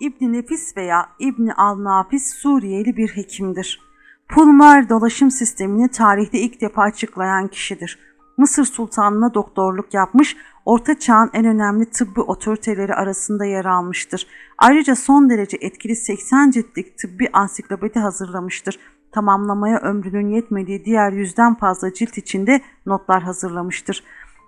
İbn Nefis veya İbn al-Nafis Suriyeli bir hekimdir. Pulmar dolaşım sistemini tarihte ilk defa açıklayan kişidir. Mısır sultanına doktorluk yapmış, Orta Çağ'ın en önemli tıbbi otoriteleri arasında yer almıştır. Ayrıca son derece etkili 80 ciltlik tıbbi ansiklopedi hazırlamıştır. Tamamlamaya ömrünün yetmediği diğer yüzden fazla cilt içinde notlar hazırlamıştır.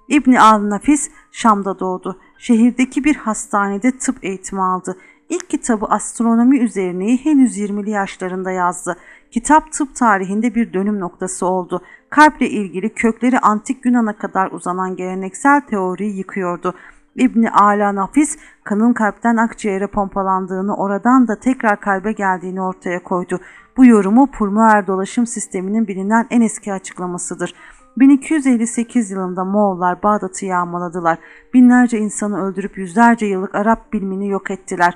İbni al-Nafis Şam'da doğdu. Şehirdeki bir hastanede tıp eğitimi aldı. İlk kitabı astronomi üzerine henüz 20'li yaşlarında yazdı. Kitap tıp tarihinde bir dönüm noktası oldu. Kalple ilgili kökleri antik Yunan'a kadar uzanan geleneksel teoriyi yıkıyordu. İbni Ala Nafis kanın kalpten akciğere pompalandığını oradan da tekrar kalbe geldiğini ortaya koydu. Bu yorumu pulmoner dolaşım sisteminin bilinen en eski açıklamasıdır. 1258 yılında Moğollar Bağdat'ı yağmaladılar. Binlerce insanı öldürüp yüzlerce yıllık Arap bilimini yok ettiler.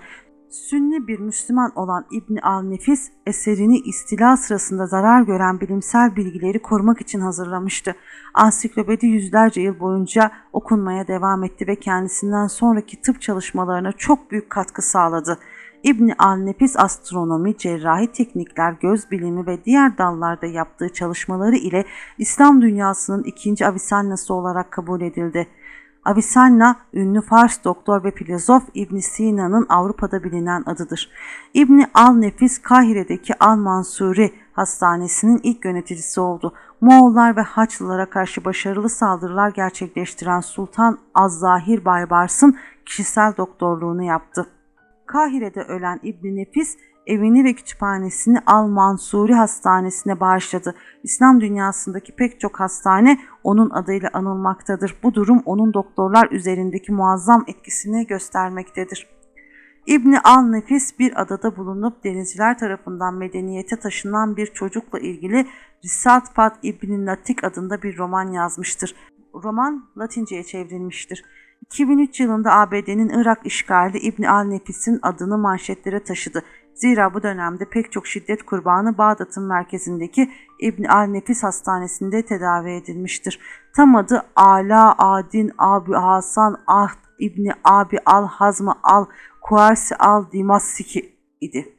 Sünni bir Müslüman olan İbni al-Nefis eserini istila sırasında zarar gören bilimsel bilgileri korumak için hazırlamıştı. Ansiklopedi yüzlerce yıl boyunca okunmaya devam etti ve kendisinden sonraki tıp çalışmalarına çok büyük katkı sağladı. İbni al-Nefis astronomi, cerrahi teknikler, göz bilimi ve diğer dallarda yaptığı çalışmaları ile İslam dünyasının ikinci Avicenna'sı olarak kabul edildi. Avicenna, ünlü Fars doktor ve filozof İbn Sina'nın Avrupa'da bilinen adıdır. İbni al-Nefis, Kahire'deki Al-Mansuri Hastanesi'nin ilk yöneticisi oldu. Moğollar ve Haçlılara karşı başarılı saldırılar gerçekleştiren Sultan Az-Zahir Baybars'ın kişisel doktorluğunu yaptı. Kahire'de ölen İbn Nefis evini ve kütüphanesini Al-Mansuri Hastanesi'ne bağışladı. İslam dünyasındaki pek çok hastane onun adıyla anılmaktadır. Bu durum onun doktorlar üzerindeki muazzam etkisini göstermektedir. İbni al-Nefis bir adada bulunup denizciler tarafından medeniyete taşınan bir çocukla ilgili Risalt Fat İbni Natik adında bir roman yazmıştır. Roman Latince'ye çevrilmiştir. 2003 yılında ABD'nin Irak işgali İbni al-Nefis'in adını manşetlere taşıdı. Zira bu dönemde pek çok şiddet kurbanı Bağdat'ın merkezindeki İbn al-Nefis Hastanesi'nde tedavi edilmiştir. Tam adı Ala Adin Abi Hasan Ahd İbni Abi al Hazmı al Kuarsi al Dimassiki idi.